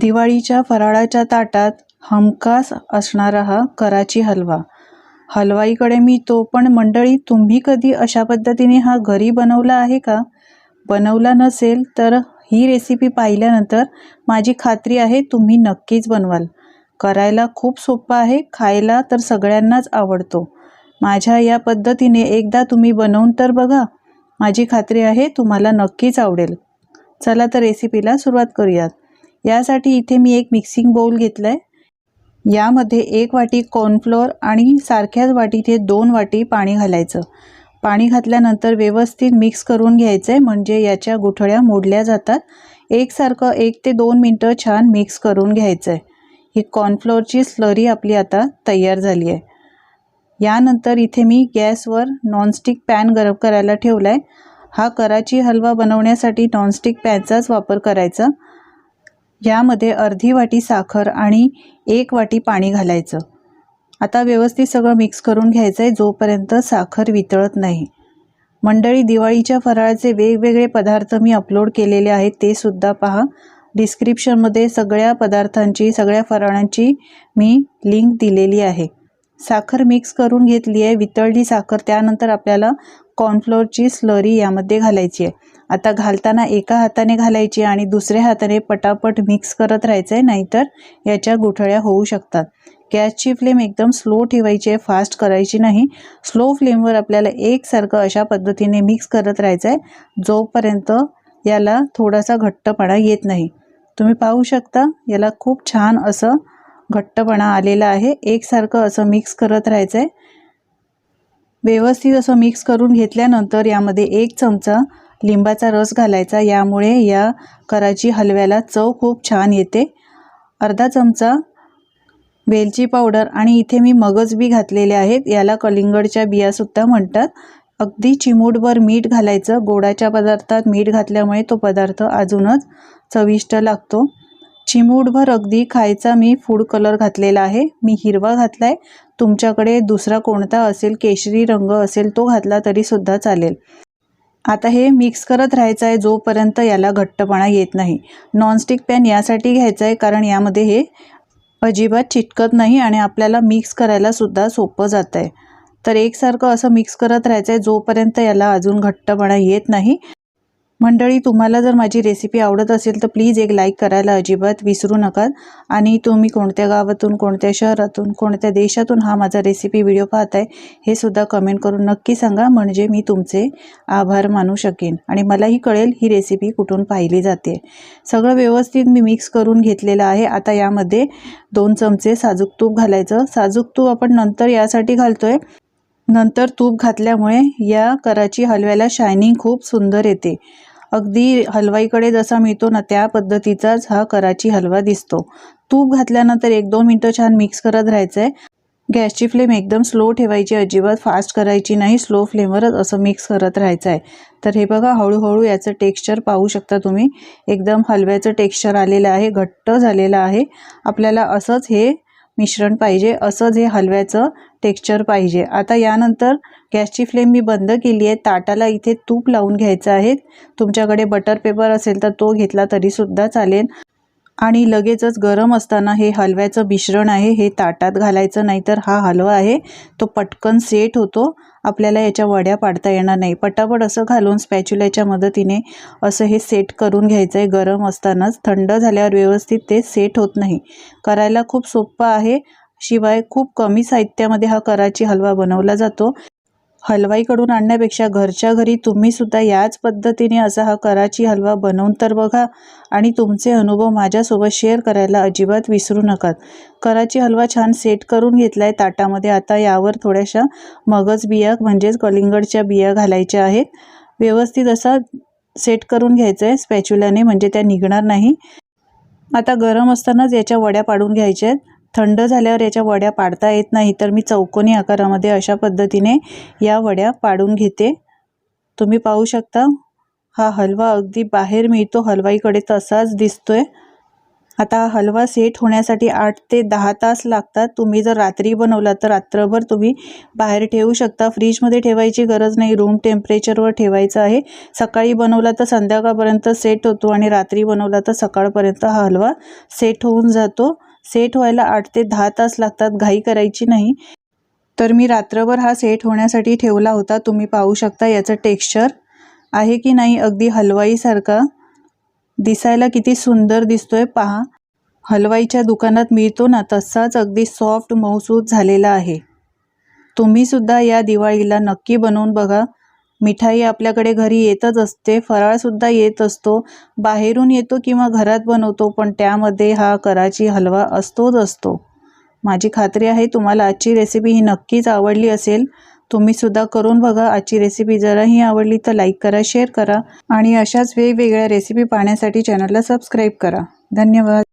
दिवाळीच्या फराळाच्या ताटात हमखास असणारा हा कराची हलवा. हलवाईकडे मी तो पण मंडळी तुम्ही कधी अशा पद्धतीने हा घरी बनवला आहे का? बनवला नसेल तर ही रेसिपी पाहिल्यानंतर माझी खात्री आहे तुम्ही नक्कीच बनवाल. करायला खूप सोपं आहे खायला तर सगळ्यांनाच आवडतो. माझ्या या पद्धतीने एकदा तुम्ही बनवून तर बघा. माझी खात्री आहे तुम्हाला नक्कीच आवडेल. चला तर रेसिपीला सुरुवात करूयात. यासाठी इथे मी एक मिक्सिंग बोल घेतला आहे यामध्ये एक वाटी कॉर्नफ्लोअर आणि सारख्याच वाटीत हे दोन वाटी पाणी घालायचं. पाणी घातल्यानंतर व्यवस्थित मिक्स करून घ्यायचं आहे म्हणजे याच्या गुठळ्या मोडल्या जातात. एकसारखं एक ते दोन मिनटं छान मिक्स करून घ्यायचं आहे ही कॉर्नफ्लोअरची स्लरी आपली आता तयार झाली आहे यानंतर इथे मी गॅसवर नॉनस्टिक पॅन गरम करायला ठेवला आहे हा कराची हलवा बनवण्यासाठी नॉनस्टिक पॅनचाच वापर करायचा. यामध्ये अर्धी वाटी साखर आणि एक वाटी पाणी घालायचं. आता व्यवस्थित सगळं मिक्स करून घ्यायचं आहे जोपर्यंत साखर वितळत नाही. मंडळी दिवाळीच्या फराळाचे वेगवेगळे पदार्थ मी अपलोड केलेले आहेत ते सुद्धा पहा. डिस्क्रिप्शनमध्ये सगळ्या पदार्थांची सगळ्या फराळांची मी लिंक दिलेली आहे. साखर मिक्स करून घेतली आहे. वितळली साखर त्यानंतर आपल्याला कॉर्नफ्लोअरची स्लरी यामध्ये घालायची आहे. आता घालताना एका हाताने घालायची आणि दुसऱ्या हाताने पटापट मिक्स करत राहायचं आहे नाहीतर याच्या गुठळ्या होऊ शकतात. गॅसची फ्लेम एकदम स्लो ठेवायची आहे फास्ट करायची नाही. स्लो फ्लेमवर आपल्याला एकसारखं अशा पद्धतीने मिक्स करत राहायचं आहे जोपर्यंत याला थोडासा घट्टपणा येत नाही. तुम्ही पाहू शकता याला खूप छान असं घट्टपणा आलेला आहे. एकसारखं असं मिक्स करत राहायचं आहे व्यवस्थित असं मिक्स करून घेतल्यानंतर यामध्ये एक चमचा लिंबाचा रस घालायचा. यामुळे या कराची हलव्याला चव खूप छान येते. अर्धा चमचा वेलची पावडर आणि इथे मी मगज बी घातलेले आहेत. याला कलिंगडच्या बियासुद्धा म्हणतात. अगदी चिमूटभर मीठ घालायचं. गोडाच्या पदार्थात मीठ घातल्यामुळे तो पदार्थ अजूनच चविष्ट लागतो. चिमूटभर अगदी खायचा मी फूड कलर घातलेला आहे. मी हिरवा घातला आहे तुमच्याकडे दुसरा कोणता असेल केशरी रंग असेल तो घातला तरीसुद्धा चालेल. आता हे मिक्स करत राहायचं आहे जोपर्यंत याला घट्टपणा येत नाही. नॉनस्टिक पॅन यासाठी घ्यायचं आहे कारण यामध्ये हे अजिबात चिटकत नाही आणि आपल्याला मिक्स करायला सुद्धा सोपं जातं आहे तर एकसारखं असं मिक्स करत राहायचं आहे जोपर्यंत याला अजून घट्टपणा येत नाही. मंडळी तुम्हाला जर माझी रेसिपी आवडत असेल तर प्लीज एक लाईक करायला अजिबात विसरू नका. आणि तुम्ही कोणत्या गावातून कोणत्या शहरातून कोणत्या देशातून हा माझा रेसिपी व्हिडिओ पाहत आहे हे सुद्धा कमेंट करून नक्की सांगा. म्हणजे मी तुमचे आभार मानू शकेन. आणि मलाही कळेल ही रेसिपी कुठून पाहिली जाते. सगळं व्यवस्थित मी मिक्स करून घेतलेलं आहे. आता यामध्ये दोन चमचे साजूक तूप घालायचं. साजूक तूप आपण नंतर यासाठी घालतोय. नंतर तूप घातल्यामुळे या कराची हलव्याला शायनिंग खूप सुंदर येते. अगदी हलवाईकडे जसा मिळतो ना त्या पद्धतीचाच हा कराची हलवा दिसतो. तूप घातल्यानंतर एक दोन मिनटं छान मिक्स करत राहायचं आहे गॅसची फ्लेम एकदम स्लो ठेवायची अजिबात फास्ट करायची नाही स्लो फ्लेमवरच असं मिक्स करत राहायचं आहे तर हे बघा हळूहळू याचं टेक्स्चर पाहू शकता तुम्ही. एकदम हलव्याचं टेक्स्चर आलेलं आहे घट्ट झालेलं आहे. आपल्याला असंच हे मिश्रण पाहिजे असंच हे हलव्याचं टेक्स्चर पाहिजे. आता यानंतर गॅसची फ्लेम मी बंद केली आहे. ताटाला इथे तूप लावून घ्यायचं आहे. तुमच्याकडे बटर पेपर असेल तर तो घेतला तरीसुद्धा चालेल. आणि लगेचच गरम असताना हे हलव्याचं मिश्रण आहे. हे ताटात घालायचं नाही तर हा हलवा आहे. तो पटकन सेट होतो. आपल्याला याच्या वड्या पाडता येणार नाही. पटापट असं घालून स्पॅच्युल्याच्या मदतीने असं हे सेट करून घ्यायचं आहे गरम असतानाच. थंड झाल्यावर व्यवस्थित ते सेट होत नाही. करायला खूप सोपं आहे. शिवाय खूप कमी साहित्यामध्ये हा कराची हलवा बनवला जातो. हलवाईकडून आणण्यापेक्षा घरच्या घरी तुम्हीसुद्धा याच पद्धतीने असा हा कराची हलवा बनवून तर बघा आणि तुमचे अनुभव माझ्यासोबत शेअर करायला अजिबात विसरू नका. कराची हलवा छान सेट करून घेतला आहे ताटामध्ये. आता यावर थोड्याशा मगज बिया म्हणजेच कलिंगडच्या बिया घालायच्या आहेत. व्यवस्थित असा सेट करून घ्यायचं आहे स्पॅच्युलाने म्हणजे त्या निघणार नाही. आता गरम असतानाच याच्या वड्या पाडून घ्यायच्या आहेत थंड झाल्यावर याच्या वड्या पाडता येत नाही तर मी चौकोनी आकारामध्ये अशा पद्धतीने या वड्या पाडून घेते. तुम्ही पाहू शकता हा हलवा अगदी बाहेर मिळतो हलवाईकडे तसाच दिसतोय. आता हा हलवा सेट होण्यासाठी आठ ते दहा तास लागतात. तुम्ही जर रात्री बनवला तर रात्रभर तुम्ही बाहेर ठेवू शकता. फ्रीजमध्ये ठेवायची गरज नाही रूम टेम्परेचरवर ठेवायचं आहे. सकाळी बनवला तर संध्याकाळपर्यंत सेट होतो आणि रात्री बनवला तर सकाळपर्यंत हा हलवा सेट होऊन जातो. सेट व्हायला आठ ते दहा तास लागतात घाई करायची नाही. तर मी रात्रभर हा सेट होण्यासाठी ठेवला होता. तुम्ही पाहू शकता याचं टेक्स्चर आहे की नाही. अगदी हलवाईसारखा दिसायला किती सुंदर दिसतोय. पहा हलवाईच्या दुकानात मिळतो ना तसाच अगदी सॉफ्ट मऊसूत झालेला आहे. तुम्ही सुद्धा या दिवाळीला नक्की बनवून बघा. मिठाई आपल्याकडे घरी येतच असते फराळसुद्धा येत असतो बाहेरून येतो किंवा घरात बनवतो पण त्यामध्ये हा कराची हलवा असतोच असतो. माझी खात्री आहे तुम्हाला आजची रेसिपी ही नक्कीच आवडली असेल. तुम्हीसुद्धा करून बघा आजची रेसिपी जराही आवडली तर लाईक करा शेअर करा आणि अशाच वेगवेगळ्या रेसिपी पाहण्यासाठी चॅनलला सबस्क्राईब करा. धन्यवाद.